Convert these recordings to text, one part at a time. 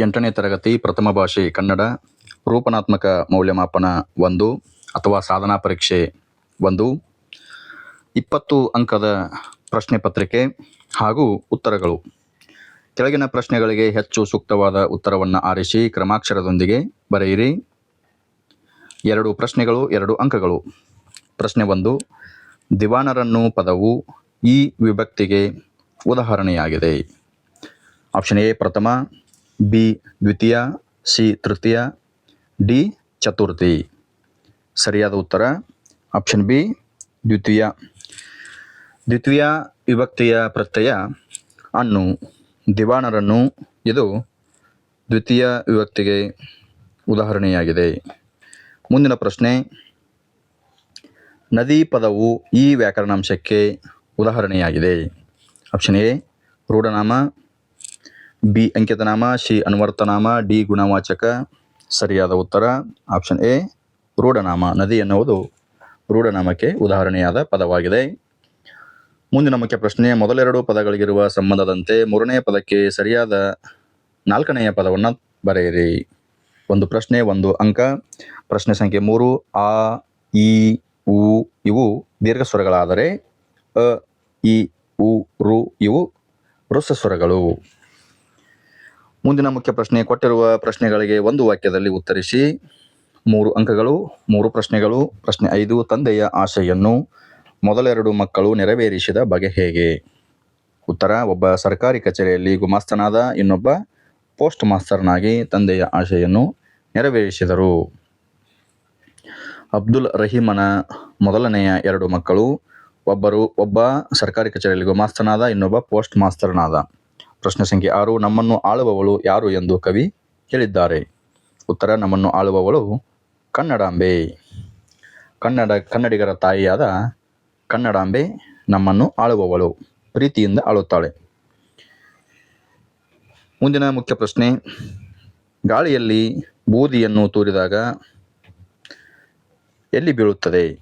ಎಂಟನೇ ತರಗತಿ ಪ್ರಥಮ ಭಾಷೆ ಕನ್ನಡ, ರೂಪನಾತ್ಮಕ ಮೌಲ್ಯಮಾಪನ ಒಂದು ಅಥವಾ ಸಾಧನಾ ಪರೀಕ್ಷೆ ಒಂದು. ಇಪ್ಪತ್ತು ಅಂಕದ ಪ್ರಶ್ನೆ ಪತ್ರಿಕೆ ಹಾಗೂ ಉತ್ತರಗಳು. ಕೆಳಗಿನ ಪ್ರಶ್ನೆಗಳಿಗೆ ಹೆಚ್ಚು ಸೂಕ್ತವಾದ ಉತ್ತರವನ್ನು ಆರಿಸಿ ಕ್ರಮಾಕ್ಷರದೊಂದಿಗೆ ಬರೆಯಿರಿ. ಎರಡು ಪ್ರಶ್ನೆಗಳು, ಎರಡು ಅಂಕಗಳು. ಪ್ರಶ್ನೆ ಒಂದು, ದಿವಾನರನ್ನು ಪದವು ಈ ವಿಭಕ್ತಿಗೆ ಉದಾಹರಣೆಯಾಗಿದೆ. ಆಪ್ಷನ್ ಎ, ಪ್ರಥಮ. ಬಿ ದ್ವಿತೀಯ ಸಿ ತೃತೀಯ ಡಿ ಚತುರ್ಥಿ. ಸರಿಯಾದ ಉತ್ತರ? ಆಪ್ಷನ್ ಬಿ ದ್ವಿತೀಯ. ದ್ವಿತೀಯ ವಿಭಕ್ತಿಯ ಪ್ರತ್ಯಯ ಅನ್ನು, ದಿವಾನರನ್ನು, ಇದು ದ್ವಿತೀಯ ವಿಭಕ್ತಿಗೆ ಉದಾಹರಣೆಯಾಗಿದೆ. ಮುಂದಿನ ಪ್ರಶ್ನೆ. ನದಿ ಪದವು ಈ ವ್ಯಾಕರಣಾಂಶಕ್ಕೆ ಉದಾಹರಣೆಯಾಗಿದೆ. ಆಪ್ಷನ್ ಎ ರೂಢನಾಮ. ಬಿ ಅಂಕಿತನಾಮ, ಸಿ ಅನ್ವರ್ತನಾಮ, ಡಿ ಗುಣವಾಚಕ. ಸರಿಯಾದ ಉತ್ತರ, ಆಪ್ಷನ್ ಎ, ರೂಢನಾಮ. ನದಿ ಎನ್ನುವುದು ರೂಢನಾಮಕ್ಕೆ ಉದಾಹರಣೆಯಾದ ಪದವಾಗಿದೆ. ಮುಂದಿನ ಮುಖ್ಯ ಪ್ರಶ್ನೆ, ಮೊದಲೆರಡು ಪದಗಳಿಗಿರುವ ಸಂಬಂಧದಂತೆ ಮೂರನೇ ಪದಕ್ಕೆ ಸರಿಯಾದ ನಾಲ್ಕನೆಯ ಪದವನ್ನು ಬರೆಯಿರಿ. ಒಂದು ಪ್ರಶ್ನೆ, ಒಂದು ಅಂಕ. ಪ್ರಶ್ನೆ ಸಂಖ್ಯೆ ಮೂರು, ಆ ಇ ಉ, ಇವು ದೀರ್ಘ ಸ್ವರಗಳಾದರೆ ಅ, ಇ, ಉ, ರು, ಇವು ವೃಸ ಸ್ವರಗಳು. ಮುಂದಿನ ಮುಖ್ಯ ಪ್ರಶ್ನೆ, ಕೊಟ್ಟಿರುವ ಪ್ರಶ್ನೆಗಳಿಗೆ ಒಂದು ವಾಕ್ಯದಲ್ಲಿ ಉತ್ತರಿಸಿ. ಮೂರು ಅಂಕಗಳು, ಮೂರು ಪ್ರಶ್ನೆಗಳು. ಪ್ರಶ್ನೆ ಐದು, ತಂದೆಯ ಆಶೆಯನ್ನು ಮೊದಲೆರಡು ಮಕ್ಕಳು ನೆರವೇರಿಸಿದ ಬಗೆ ಹೇಗೆ? ಉತ್ತರ, ಒಬ್ಬ ಸರ್ಕಾರಿ ಕಚೇರಿಯಲ್ಲಿ ಗುಮಾಸ್ತನಾದ ಇನ್ನೊಬ್ಬ ಪೋಸ್ಟ್ ಮಾಸ್ತರ್ನಾಗಿ ತಂದೆಯ ಆಶೆಯನ್ನು ನೆರವೇರಿಸಿದರು. ಅಬ್ದುಲ್ ರಹೀಮನ ಮೊದಲನೆಯ ಎರಡು ಮಕ್ಕಳು, ಒಬ್ಬರು, ಒಬ್ಬ ಸರ್ಕಾರಿ ಕಚೇರಿಯಲ್ಲಿ ಗುಮಾಸ್ತನಾದ ಇನ್ನೊಬ್ಬ ಪೋಸ್ಟ್ ಮಾಸ್ತರ್ನಾದ. ಪ್ರಶ್ನೆ ಸಂಖ್ಯೆ ಆರು, ನಮ್ಮನ್ನು ಆಳುವವಳು ಯಾರು ಎಂದು ಕವಿ ಹೇಳಿದ್ದಾರೆ. ಉತ್ತರ, ನಮ್ಮನ್ನು ಆಳುವವಳು ಕನ್ನಡಾಂಬೆ. ಕನ್ನಡ, ಕನ್ನಡಿಗರ ತಾಯಿಯಾದ ಕನ್ನಡಾಂಬೆ ನಮ್ಮನ್ನು ಆಳುವವಳು, ಪ್ರೀತಿಯಿಂದ ಆಳುತ್ತಾಳೆ. ಮುಂದಿನ ಮುಖ್ಯ ಪ್ರಶ್ನೆ, ಗಾಳಿಯಲ್ಲಿ ಬೂದಿಯನ್ನು ತೂರಿದಾಗ ಎಲ್ಲಿ ಬೀಳುತ್ತದೆ?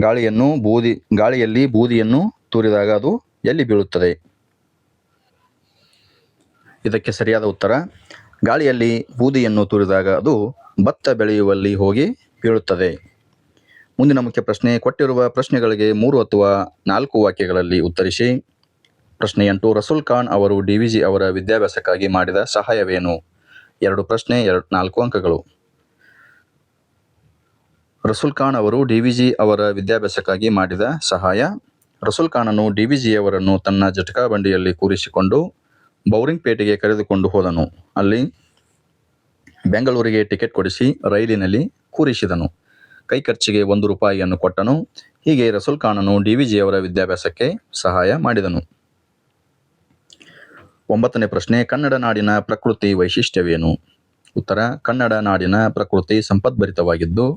ಗಾಳಿಯನ್ನು ಬೂದಿ, ಗಾಳಿಯಲ್ಲಿ ಬೂದಿಯನ್ನು ತೂರಿದಾಗ ಅದು ಎಲ್ಲಿ ಬೀಳುತ್ತದೆ? ಇದಕ್ಕೆ ಸರಿಯಾದ ಉತ್ತರ, ಗಾಳಿಯಲ್ಲಿ ಬೂದಿಯನ್ನು ತೂರಿದಾಗ ಅದು ಭತ್ತ ಬೆಳೆಯುವಲ್ಲಿ ಹೋಗಿ ಬೀಳುತ್ತದೆ. ಮುಂದಿನ ಮುಖ್ಯ ಪ್ರಶ್ನೆ, ಕೊಟ್ಟಿರುವ ಪ್ರಶ್ನೆಗಳಿಗೆ ಮೂರು ಅಥವಾ ನಾಲ್ಕು ವಾಕ್ಯಗಳಲ್ಲಿ ಉತ್ತರಿಸಿ. ಪ್ರಶ್ನೆ ಎಂಟು, ರಸೂಲ್ ಖಾನ್ ಅವರು ಡಿ ವಿ ಜಿ ಅವರ ವಿದ್ಯಾಭ್ಯಾಸಕ್ಕಾಗಿ ಮಾಡಿದ ಸಹಾಯವೇನು? ಎರಡು ಪ್ರಶ್ನೆ, ಎರಡು, ನಾಲ್ಕು ಅಂಕಗಳು. ರಸೂಲ್ ಖಾನ್ ಅವರು ಡಿ ವಿ ಜಿ ಅವರ ವಿದ್ಯಾಭ್ಯಾಸಕ್ಕಾಗಿ ಮಾಡಿದ ಸಹಾಯ, ರಸೂಲ್ ಖಾನನು ಡಿ ವಿ ಜಿಯವರನ್ನು ತನ್ನ ಜಟಕಾ ಬಂಡಿಯಲ್ಲಿ ಕೂರಿಸಿಕೊಂಡು ಬೌರಿಂಗ್ ಪೇಟೆಗೆ ಕರೆದುಕೊಂಡು ಹೋದನು. ಅಲ್ಲಿ ಬೆಂಗಳೂರಿಗೆ ಟಿಕೆಟ್ ಕೊಡಿಸಿ ರೈಲಿನಲ್ಲಿ ಕೂರಿಸಿದನು. ಕೈ ಖರ್ಚಿಗೆ ಒಂದು ರೂಪಾಯಿಯನ್ನು ಕೊಟ್ಟನು. ಹೀಗೆ ರಸುಲ್ ಖಾನನು ಡಿ ವಿ ಜಿಯವರ ವಿದ್ಯಾಭ್ಯಾಸಕ್ಕೆ ಸಹಾಯ ಮಾಡಿದನು. ಒಂಬತ್ತನೇ ಪ್ರಶ್ನೆ, ಕನ್ನಡ ನಾಡಿನ ಪ್ರಕೃತಿ ವೈಶಿಷ್ಟ್ಯವೇನು? ಉತ್ತರ, ಕನ್ನಡ ನಾಡಿನ ಪ್ರಕೃತಿ ಸಂಪದ್ಭರಿತವಾಗಿದ್ದು,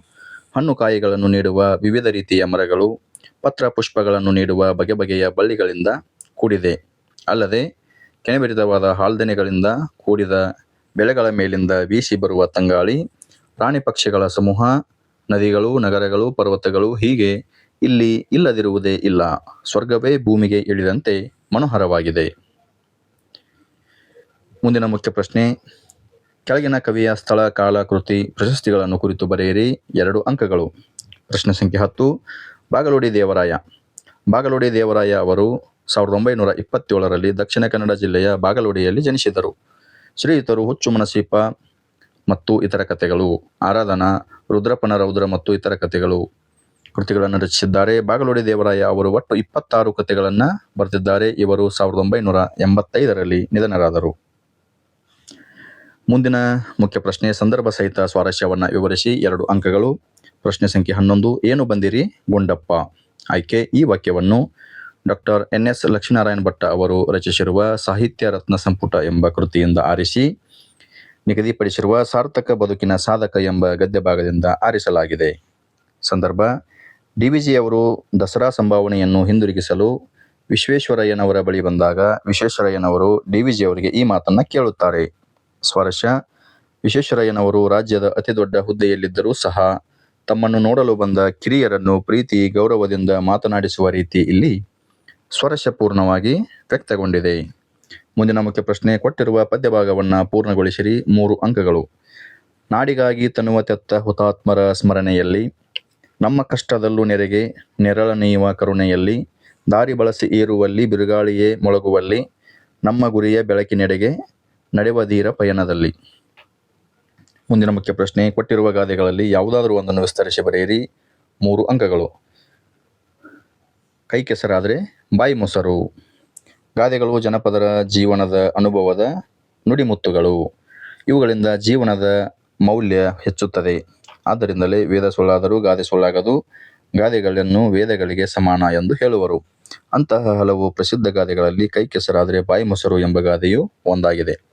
ಹಣ್ಣು ಕಾಯಿಗಳನ್ನು ನೀಡುವ ವಿವಿಧ ರೀತಿಯ ಮರಗಳು, ಪತ್ರ ಪುಷ್ಪಗಳನ್ನು ನೀಡುವ ಬಗೆ ಬಗೆಯ ಬಳ್ಳಿಗಳಿಂದ ಕೂಡಿದೆ. ಅಲ್ಲದೆ ಕೆನೆಬೆರಿತವಾದ ಹಾಲ್ದೆನೆಗಳಿಂದ ಕೂಡಿದ ಬೆಳೆಗಳ ಮೇಲಿಂದ ಬೀಸಿ ಬರುವ ತಂಗಾಳಿ ಪ್ರಾಣಿ ಪಕ್ಷಿಗಳ ಸಮೂಹ, ನದಿಗಳು, ನಗರಗಳು, ಪರ್ವತಗಳು ಹೀಗೆ ಇಲ್ಲಿ ಇಲ್ಲದಿರುವುದೇ ಇಲ್ಲ. ಸ್ವರ್ಗವೇ ಭೂಮಿಗೆ ಇಳಿದಂತೆ ಮನೋಹರವಾಗಿದೆ. ಮುಂದಿನ ಮುಖ್ಯ ಪ್ರಶ್ನೆ, ಕೆಳಗಿನ ಕವಿಯ ಸ್ಥಳ, ಕಾಲ, ಕೃತಿ, ಪ್ರಶಸ್ತಿಗಳನ್ನು ಕುರಿತು ಬರೆಯಿರಿ. ಎರಡು ಅಂಕಗಳು. ಪ್ರಶ್ನೆ ಸಂಖ್ಯೆ ಹತ್ತು, ಬಾಗಲೋಡಿ ದೇವರಾಯ. ಬಾಗಲೋಡಿ ದೇವರಾಯ ಅವರು ಸಾವಿರದ ಒಂಬೈನೂರ ಇಪ್ಪತ್ತೇಳರಲ್ಲಿ ದಕ್ಷಿಣ ಕನ್ನಡ ಜಿಲ್ಲೆಯ ಬಾಗಲೋಡಿಯಲ್ಲಿ ಜನಿಸಿದರು. ಶ್ರೀಯುತರು ಹುಚ್ಚು ಮನಸೀಪ ಮತ್ತು ಇತರ ಕಥೆಗಳು, ಆರಾಧನಾ, ರುದ್ರಪ್ಪನ ರೌದ್ರ ಮತ್ತು ಇತರ ಕಥೆಗಳು ಕೃತಿಗಳನ್ನು ರಚಿಸಿದ್ದಾರೆ. ಬಾಗಲೋಡಿ ದೇವರಾಯ ಅವರು ಒಟ್ಟು ಇಪ್ಪತ್ತಾರು ಕಥೆಗಳನ್ನು ಬರೆದಿದ್ದಾರೆ. ಇವರು ಸಾವಿರದ ಒಂಬೈನೂರ ಎಂಬತ್ತೈದರಲ್ಲಿ ನಿಧನರಾದರು. ಮುಂದಿನ ಮುಖ್ಯ ಪ್ರಶ್ನೆ, ಸಂದರ್ಭ ಸಹಿತ ಸ್ವಾರಸ್ಯವನ್ನು ವಿವರಿಸಿ ಎರಡು ಅಂಕಗಳು. ಪ್ರಶ್ನೆ ಸಂಖ್ಯೆ ಹನ್ನೊಂದು, ಏನು ಬಂದಿರಿ ಗುಂಡಪ್ಪ? ಆಯ್ಕೆ, ಈ ವಾಕ್ಯವನ್ನು doctor N S Lakshminarayana Bhatta ಅವರು ರಚಿಸಿರುವ ಸಾಹಿತ್ಯ ರತ್ನ ಸಂಪುಟ ಎಂಬ ಕೃತಿಯಿಂದ ಆರಿಸಿ, ನಿಗದಿಪಡಿಸಿರುವ ಸಾರ್ಥಕ ಬದುಕಿನ ಸಾಧಕ ಎಂಬ ಗದ್ಯ ಭಾಗದಿಂದ ಆರಿಸಲಾಗಿದೆ. ಸಂದರ್ಭ, ಡಿ ವಿ ಜಿ ಅವರು ದಸರಾ ಸಂಭಾವನೆಯನ್ನು ಹಿಂದಿರುಗಿಸಲು ವಿಶ್ವೇಶ್ವರಯ್ಯನವರ ಬಳಿ ಬಂದಾಗ ವಿಶ್ವೇಶ್ವರಯ್ಯನವರು ಡಿ ವಿ ಜಿ ಅವರಿಗೆ ಈ ಮಾತನ್ನು ಕೇಳುತ್ತಾರೆ. ಸ್ವರಶ ವಿಶ್ವೇಶ್ವರಯ್ಯನವರು ರಾಜ್ಯದ ಅತಿದೊಡ್ಡ ಹುದ್ದೆಯಲ್ಲಿದ್ದರೂ ಸಹ ತಮ್ಮನ್ನು ನೋಡಲು ಬಂದ ಕಿರಿಯರನ್ನು ಪ್ರೀತಿ, ಗೌರವದಿಂದ ಮಾತನಾಡಿಸುವ ರೀತಿ ಇಲ್ಲಿ ಸ್ವರಸ್ಯಪೂರ್ಣವಾಗಿ ವ್ಯಕ್ತಗೊಂಡಿದೆ. ಮುಂದಿನ ಮುಖ್ಯ ಪ್ರಶ್ನೆ, ಕೊಟ್ಟಿರುವ ಪದ್ಯಭಾಗವನ್ನು ಪೂರ್ಣಗೊಳಿಸಿರಿ. ಮೂರು ಅಂಕಗಳು. ನಾಡಿಗಾಗಿ ತನ್ನುವ ತೆತ್ತ ಹುತಾತ್ಮರ ಸ್ಮರಣೆಯಲ್ಲಿ, ನಮ್ಮ ಕಷ್ಟದಲ್ಲೂ ನೆರೆಗೆ ನೆರಳ ನೀಯುವ ಕರುಣೆಯಲ್ಲಿ, ದಾರಿ ಬಳಸಿ ಏರುವಲ್ಲಿ, ಬಿರುಗಾಳಿಯೇ ಮೊಳಗುವಲ್ಲಿ, ನಮ್ಮ ಗುರಿಯ ಬೆಳಕಿನೆಡೆಗೆ ನಡೆವಧೀರ ಪಯಣದಲ್ಲಿ. ಮುಂದಿನ ಮುಖ್ಯ ಪ್ರಶ್ನೆ, ಕೊಟ್ಟಿರುವ ಗಾದೆಗಳಲ್ಲಿ ಯಾವುದಾದರೂ ಒಂದನ್ನು ವಿಸ್ತರಿಸಿ ಬರೆಯಿರಿ. ಮೂರು ಅಂಕಗಳು. ಕೈ ಕೆಸರಾದರೆ ಬಾಯಿ ಮೊಸರು. ಗಾದೆಗಳು ಜನಪದರ ಜೀವನದ ಅನುಭವದ ನುಡಿಮುತ್ತುಗಳು. ಇವುಗಳಿಂದ ಜೀವನದ ಮೌಲ್ಯ ಹೆಚ್ಚುತ್ತದೆ. ಆದ್ದರಿಂದಲೇ ವೇದ ಸುಳ್ಳಾದರೂ ಗಾದೆ ಸುಳ್ಳಾಗದು ಗಾದೆಗಳನ್ನು ವೇದಗಳಿಗೆ ಸಮಾನ ಎಂದು ಹೇಳುವರು. ಅಂತಹ ಹಲವು ಪ್ರಸಿದ್ಧ ಗಾದೆಗಳಲ್ಲಿ ಕೈ ಕೆಸರಾದರೆ ಬಾಯಿ ಮೊಸರು ಎಂಬ ಗಾದೆಯು ಒಂದಾಗಿದೆ.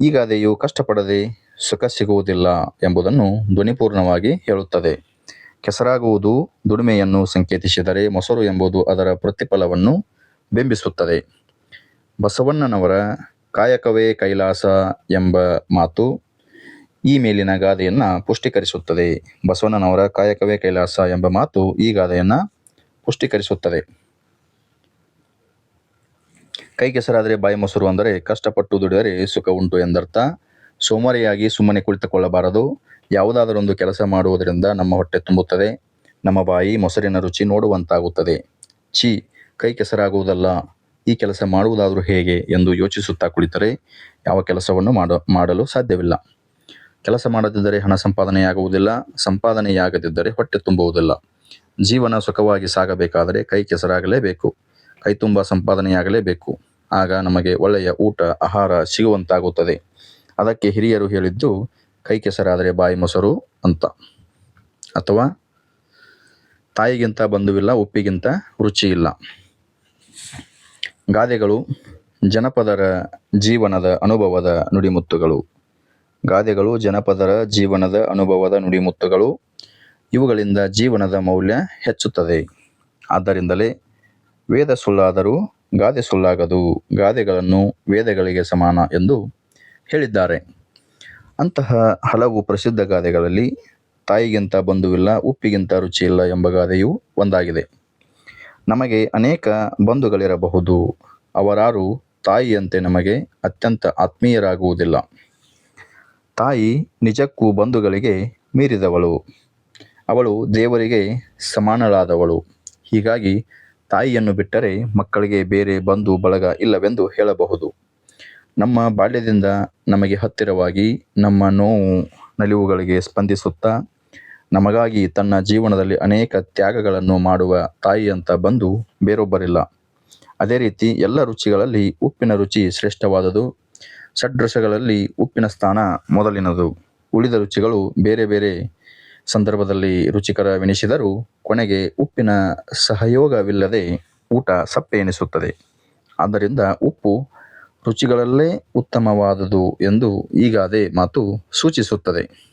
ಈ ಗಾದೆಯು ಕಷ್ಟಪಡದೆ ಸುಖ ಸಿಗುವುದಿಲ್ಲ ಎಂಬುದನ್ನು ಧ್ವನಿಪೂರ್ಣವಾಗಿ ಹೇಳುತ್ತದೆ. ಕೆಸರಾಗುವುದು ದುಡಿಮೆಯನ್ನು ಸಂಕೇತಿಸಿದರೆ ಮೊಸರು ಎಂಬುದು ಅದರ ಪ್ರತಿಫಲವನ್ನು ಬಿಂಬಿಸುತ್ತದೆ. ಬಸವಣ್ಣನವರ ಕಾಯಕವೇ ಕೈಲಾಸ ಎಂಬ ಮಾತು ಈ ಮೇಲಿನ ಗಾದೆಯನ್ನು ಪುಷ್ಟೀಕರಿಸುತ್ತದೆ. ಬಸವಣ್ಣನವರ ಕಾಯಕವೇ ಕೈಲಾಸ ಎಂಬ ಮಾತು ಈ ಗಾದೆಯನ್ನು ಪುಷ್ಟೀಕರಿಸುತ್ತದೆ. ಕೈ ಕೆಸರಾದರೆ ಬಾಯಿ ಮೊಸರು ಅಂದರೆ ಕಷ್ಟಪಟ್ಟು ದುಡಿದರೆ ಸುಖ ಉಂಟು ಎಂದರ್ಥ. ಸೋಮಾರಿಯಾಗಿ ಸುಮ್ಮನೆ ಕುಳಿತುಕೊಳ್ಳಬಾರದು. ಯಾವುದಾದರೊಂದು ಕೆಲಸ ಮಾಡುವುದರಿಂದ ನಮ್ಮ ಹೊಟ್ಟೆ ತುಂಬುತ್ತದೆ, ನಮ್ಮ ಬಾಯಿ ಮೊಸರಿನ ರುಚಿ ನೋಡುವಂತಾಗುತ್ತದೆ. ಚಿ ಕೈ ಕೆಸರಾಗುವುದಲ್ಲ, ಈ ಕೆಲಸ ಮಾಡುವುದಾದರೂ ಹೇಗೆ ಎಂದು ಯೋಚಿಸುತ್ತಾ ಕುಳಿತರೆ ಯಾವ ಕೆಲಸವನ್ನು ಮಾಡ, ಮಾಡಲು ಸಾಧ್ಯವಿಲ್ಲ. ಕೆಲಸ ಮಾಡದಿದ್ದರೆ ಹಣ ಸಂಪಾದನೆಯಾಗುವುದಿಲ್ಲ, ಸಂಪಾದನೆಯಾಗದಿದ್ದರೆ ಹೊಟ್ಟೆ ತುಂಬುವುದಿಲ್ಲ. ಜೀವನ ಸುಖವಾಗಿ ಸಾಗಬೇಕಾದರೆ ಕೈ ಕೆಸರಾಗಲೇಬೇಕು, ಕೈ ತುಂಬ ಸಂಪಾದನೆಯಾಗಲೇಬೇಕು. ಆಗ ನಮಗೆ ಒಳ್ಳೆಯ ಊಟ, ಆಹಾರ ಸಿಗುವಂತಾಗುತ್ತದೆ. ಅದಕ್ಕೆ ಹಿರಿಯರು ಹೇಳಿದ್ದು ಕೈ ಕೆಸರಾದರೆ ಬಾಯಿ ಮೊಸರು ಅಂತ. ಅಥವಾ ತಾಯಿಗಿಂತ ಬಂಧುವಿಲ್ಲ ಉಪ್ಪಿಗಿಂತ ರುಚಿ ಇಲ್ಲ ಗಾದೆಗಳು ಜನಪದರ ಜೀವನದ ಅನುಭವದ ನುಡಿಮುತ್ತುಗಳು. ಗಾದೆಗಳು ಜನಪದರ ಜೀವನದ ಅನುಭವದ ನುಡಿಮುತ್ತುಗಳು. ಇವುಗಳಿಂದ ಜೀವನದ ಮೌಲ್ಯ ಹೆಚ್ಚುತ್ತದೆ. ಆದ್ದರಿಂದಲೇ ವೇದ ಸುಳ್ಳಾದರೂ ಗಾದೆ ಸುಳ್ಳಾಗದು. ಗಾದೆಗಳನ್ನು ವೇದಗಳಿಗೆ ಸಮಾನ ಎಂದು ಹೇಳಿದ್ದಾರೆ. ಅಂತಹ ಹಲವು ಪ್ರಸಿದ್ಧ ಗಾದೆಗಳಲ್ಲಿ ತಾಯಿಗಿಂತ ಬಂಧುವಿಲ್ಲ, ಉಪ್ಪಿಗಿಂತ ರುಚಿಯಿಲ್ಲ ಎಂಬ ಗಾದೆಯು ಒಂದಾಗಿದೆ. ನಮಗೆ ಅನೇಕ ಬಂಧುಗಳಿರಬಹುದು. ಅವರಾರು ತಾಯಿಯಂತೆ ನಮಗೆ ಅತ್ಯಂತ ಆತ್ಮೀಯರಾಗುವುದಿಲ್ಲ. ತಾಯಿ ನಿಜಕ್ಕೂ ಬಂಧುಗಳಿಗೆ ಮೀರಿದವಳು. ಅವಳು ದೇವರಿಗೆ ಸಮಾನಳಾದವಳು. ಹೀಗಾಗಿ ತಾಯಿಯನ್ನು ಬಿಟ್ಟರೆ ಮಕ್ಕಳಿಗೆ ಬೇರೆ ಬಂಧು ಬಳಗ ಇಲ್ಲವೆಂದು ಹೇಳಬಹುದು. ನಮ್ಮ ಬಾಲ್ಯದಿಂದ ನಮಗೆ ಹತ್ತಿರವಾಗಿ ನಮ್ಮ ನೋವು ನಲಿವುಗಳಿಗೆ ಸ್ಪಂದಿಸುತ್ತಾ ನಮಗಾಗಿ ತನ್ನ ಜೀವನದಲ್ಲಿ ಅನೇಕ ತ್ಯಾಗಗಳನ್ನು ಮಾಡುವ ತಾಯಿಯಂತ ಬಂದು ಬೇರೊಬ್ಬರಿಲ್ಲ. ಅದೇ ರೀತಿ ಎಲ್ಲ ರುಚಿಗಳಲ್ಲಿ ಉಪ್ಪಿನ ರುಚಿ ಶ್ರೇಷ್ಠವಾದದು ಷಡ್ರಸಗಳಲ್ಲಿ ಉಪ್ಪಿನ ಸ್ಥಾನ ಮೊದಲಿನದು. ಉಳಿದ ರುಚಿಗಳು ಬೇರೆ ಬೇರೆ ಸಂದರ್ಭದಲ್ಲಿ ರುಚಿಕರವೆನಿಸಿದರೂ ಕೊನೆಗೆ ಉಪ್ಪಿನ ಸಹಯೋಗವಿಲ್ಲದೆ ಊಟ ಸಪ್ಪೆ ಎನಿಸುತ್ತದೆ. ಆದ್ದರಿಂದ ಉಪ್ಪು ರುಚಿಗಳಲ್ಲೇ ಉತ್ತಮವಾದುದು ಎಂದು ಈ ಗಾದೆ ಮಾತು ಸೂಚಿಸುತ್ತದೆ.